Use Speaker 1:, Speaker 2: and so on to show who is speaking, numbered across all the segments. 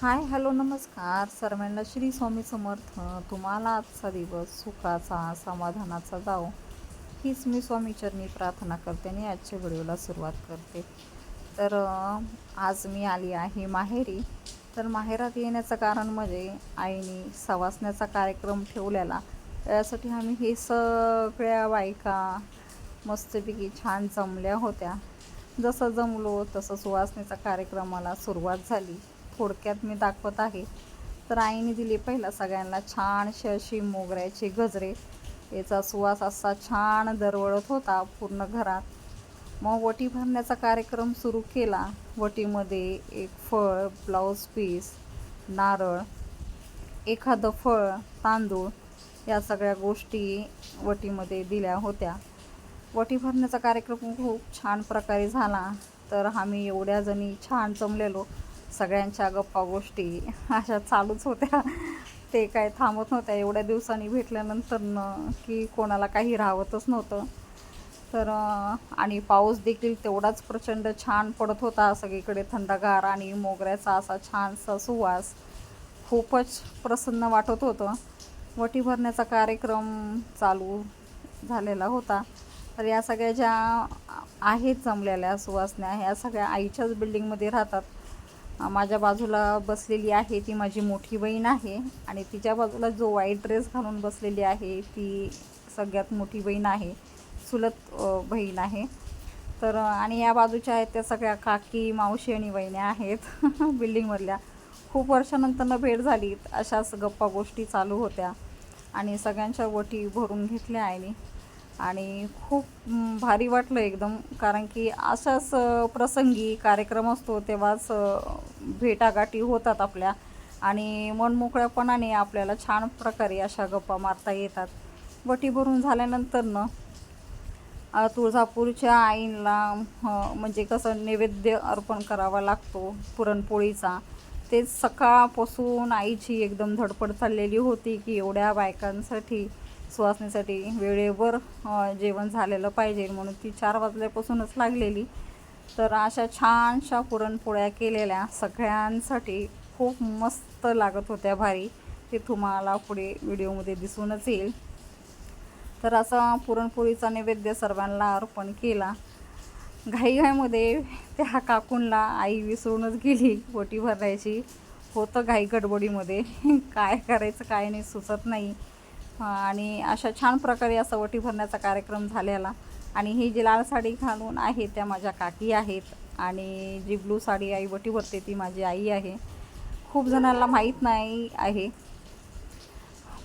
Speaker 1: Hi hello नमस्कार. सर्वांना श्री स्वामी समर्थ. तुम्हाला आजचा दिवस सुखाचा समाधानाचा जाओ हीच मी स्वामीचरणी प्रार्थना करते आणि आजच्या व्हिडिओला सुरुवात करते. तर आज मी आली आहे माहेरी. तर माहेरात येण्याचं कारण म्हणजे आईने सवासण्याचा कार्यक्रम ठेवलेला. त्यासाठी आम्ही हे सगळ्या बायका मस्तपैकी छान जमल्या होत्या. जसं जमलो तसं सुवासनेचा कार्यक्रमाला सुरुवात झाली. थोडक्यात मी दाखवत आहे. तर आईने दिली पहिला सगळ्यांना छानशी अशी मोगऱ्याचे गजरे. याचा सुवास असा छान दरवळत होता पूर्ण घरात. मग वटी भरण्याचा कार्यक्रम सुरू केला. वटीमध्ये एक फळ ब्लाऊज पीस नारळ एखादं फळ तांदूळ या सगळ्या गोष्टी वटीमध्ये दिल्या होत्या. वटी भरण्याचा कार्यक्रम खूप छान प्रकारे झाला. तर आम्ही एवढ्या जणी छान जमलेलो. सगळ्यांच्या गप्पा गोष्टी अशा चालूच होत्या. ते काय थांबत नव्हत्या. एवढ्या दिवसांनी भेटल्यानंतर न की कोणाला काही राहतच नव्हतं. तर आणि पाऊस देखील तेवढाच प्रचंड छान पडत होता. सगळीकडे थंडगार आणि मोगऱ्याचा असा छानसा सुवास खूपच प्रसन्न वाटत होतं. वटी भरण्याचा कार्यक्रम चालू झालेला होता. तर या सगळ्या ज्या आहेत जमलेल्या सुवासण्या ह्या सगळ्या आईच्याच बिल्डिंगमध्ये राहतात. माझ्या बाजूला बसलेली आहे ती माझी मोठी बहीण आहे आणि तिच्या बाजूला जो वाईट ड्रेस घालून बसलेली आहे ती सगळ्यात मोठी बहीण आहे चुलत बहीण आहे. तर आणि या बाजूच्या आहेत त्या सगळ्या काकी मावशी आणि वहिन्या आहेत बिल्डिंगमधल्या. खूप वर्षानंतरनं भेट झाली अशाच गप्पा गोष्टी चालू होत्या आणि सगळ्यांच्या वटी भरून घेतल्या आईने आणि खूप भारी वाटलं एकदम. कारण की अशाच प्रसंगी कार्यक्रम असतो तेव्हाच भेटागाठी होतात आपल्या. आणि मनमोकळ्यापणाने आपल्याला छान प्रकारे अशा गप्पा मारता येतात. वटी भरून झाल्यानंतरनं तुळजापूरच्या आईला म्हणजे कसं नैवेद्य अर्पण करावा लागतो पुरणपोळीचा. तेच सकाळपासून आईची एकदम धडपड चाललेली होती की एवढ्या बायकांसाठी सुवासनेसाठी वेळेवर जेवण झालेलं पाहिजे म्हणून ती चार वाजल्यापासूनच लागलेली. तर अशा छानशा पुरणपोळ्या केलेल्या सगळ्यांसाठी खूप मस्त लागत होत्या भारी. ते तुम्हाला पुढे व्हिडिओमध्ये दिसूनच येईल. तर असा पुरणपोळीचा नैवेद्य सर्वांना अर्पण केला. घाईघाईमध्ये त्या काकूंना आई विसरूनच गेली वटी भरायची. होतं घाई गडबडीमध्ये. काय करायचं काय नाही सुचत नाही. आणि अशा छान प्रकारे असा वटी भरण्याचा कार्यक्रम झालेला. आणि ही जी लाल साडी घालून आहे त्या माझ्या काकी आहेत आणि जी ब्लू साडी आई वटी भरते ती माझी आई आहे. खूप जणांना माहीत नाही आहे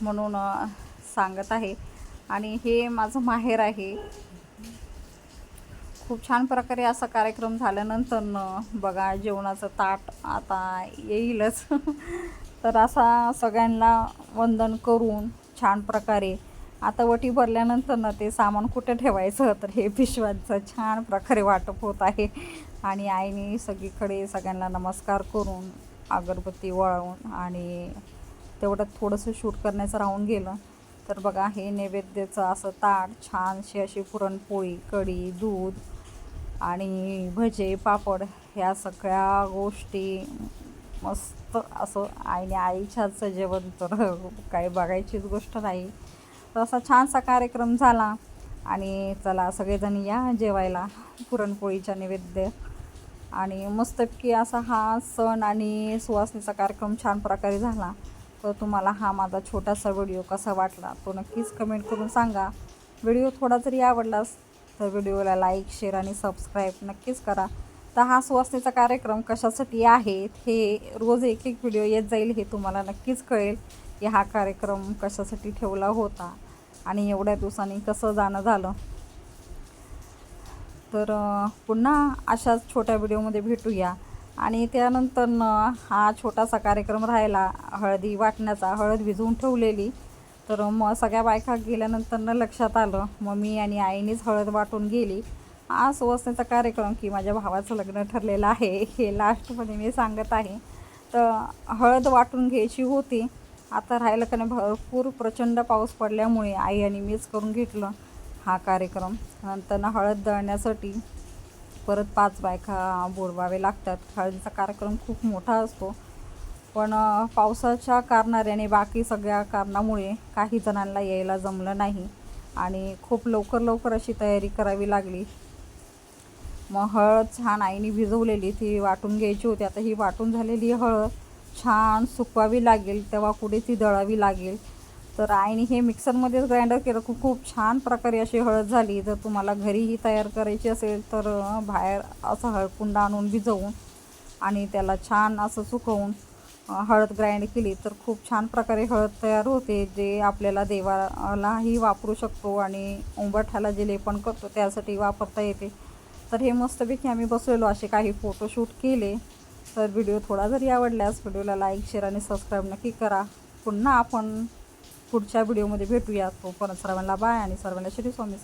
Speaker 1: म्हणून सांगत आहे. आणि हे माझं माहेर आहे. खूप छान प्रकारे असा कार्यक्रम झाल्यानंतर बघा जेवणाचं ताट आता येईलच. तर असा सगळ्यांना वंदन करून छान प्रकारे. आता वटी भरल्यानंतर ना ते सामान कुठे ठेवायचं? तर हे पिशव्यांचं छान प्रकारे वाटप होत आहे. आणि आईने सगळीकडे सगळ्यांना नमस्कार करून अगरबत्ती वळवून आणि तेवढं थोडंसं शूट करण्याचं राहून गेलं. तर बघा हे नैवेद्याचं असं ताट छानशी अशी पुरणपोळी कढी दूध आणि भजे पापड ह्या सगळ्या गोष्टी मस्त असं आईने आईच्याच जेवण तर काही बघायचीच गोष्ट नाही. तर असा छानसा कार्यक्रम झाला आणि चला सगळेजण या जेवायला पुरणपोळीच्या नैवेद्य आणि मस्तपैकी असा हा सण आणि सुवासनीचा कार्यक्रम छान प्रकारे झाला. तर तुम्हाला हा माझा छोटासा व्हिडिओ कसा वाटला तो नक्कीच कमेंट करून सांगा. व्हिडिओ थोडा जरी आवडलास तर व्हिडिओला लाईक शेअर आणि सबस्क्राईब नक्कीच करा. तर हा सुवासनीचा कार्यक्रम कशासाठी आहे हे रोज एक एक व्हिडिओ येत जाईल हे तुम्हाला नक्कीच कळेल की हा कार्यक्रम कशासाठी ठेवला होता आणि एवढ्या दिवसांनी कसं जाणं झालं. तर पुन्हा अशाच छोट्या व्हिडिओमध्ये भेटूया. आणि त्यानंतर हा छोटासा कार्यक्रम राहिला हळदी वाटण्याचा हळद भिजवून ठेवलेली. तर मग सगळ्या बायका गेल्यानंतर न लक्षात आलं. मग मी आणि आईनेच हळद वाटून गेली. हा सुवासनेचा कार्यक्रम की माझ्या भावाचं लग्न ठरलेलं आहे हे लास्टमध्ये मी सांगत आहे. तर हळद वाटून घ्यायची होती. आता राहिलं का नाही भरपूर प्रचंड पाऊस पडल्यामुळे आई आणि मीच करून घेतलं हा कार्यक्रम. नंतर ना हळद दळण्यासाठी परत पाच बायका बोलवावे लागतात. हळदीचा कार्यक्रम खूप मोठा असतो. पण पावसाच्या कारणाने बाकी सगळ्या कारणामुळे काही जणांना यायला जमलं नाही. आणि खूप लवकर लवकर अशी तयारी करावी लागली. मग हळद छान आईने भिजवलेली ती वाटून घ्यायची होती. आता ही वाटून झालेली हळद छान सुकवावी लागेल तेव्हा पुढे ती दळावी लागेल. तर आईने हे मिक्सरमध्येच ग्राइंडर केलं. खूप खूप छान प्रकारे अशी हळद झाली. जर तुम्हाला घरीही तयार करायची असेल तर बाहेर असं हळकुंड आणून भिजवून आणि त्याला छान असं सुकवून हळद ग्राइंड केली तर खूप छान प्रकारे हळद तयार होते. जे आपल्याला देवालाही वापरू शकतो आणि उंबरठ्याला जे लेपन करतो त्यासाठी वापरता येते. तर हे मस्तपैकी आम्ही बसलेलो असे काही फोटोशूट केले. तर व्हिडिओ थोडा जरी आवडल्यास व्हिडिओला लाईक शेअर आणि सबस्क्राईब नक्की करा. पुन्हा आपण पुढच्या व्हिडिओमध्ये भेटूया तोपर्यंत सर्वांना बाय आणि सर्वांना श्री स्वामी